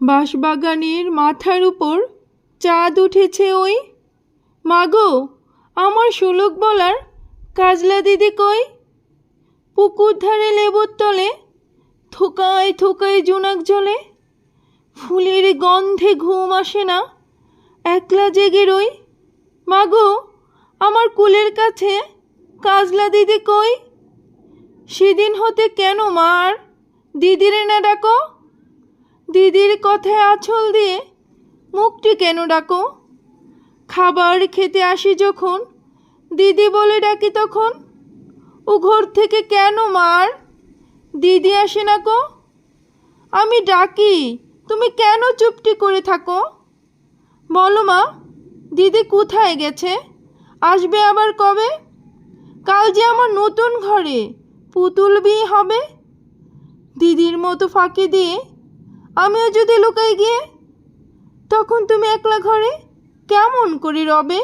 বাঁশবাগানের মাথার উপর চাঁদ উঠেছে ওই। মাগো, আমার সুলুক বলার কাজলা দিদি কই? পুকুর ধারে লেবুর তলে থোকায় থোকায় জোনাক জলে। ফুলের গন্ধে ঘুম আসে না, একলা জেগে রই। মাগো, আমার কুলের কাছে কাজলা দিদি কই? সেদিন হতে কেন মার দিদিরে না ডাকো? দিদির কথায় আঁচল দিয়ে, মুখটি কেন ডাকো? খাবার খেতে আসি যখন? দিদি বলে ডাকি তখন? ও ঘর থেকে কেন মার? দিদি আসে না কো আমি ডাকি, তুমি কেন চুপটি করে থাকো? বলো মা, দিদি কোথায় গেছে? আসবে আবার কবে? কাল যে আমার নতুন ঘরে, পুতুল বিয়ে হবে? দিদির মতো ফাঁকি দিয়ে আমিও যদি লুকাই গিয়ে তখন তুমি একলা ঘরে কেমন করি রবে?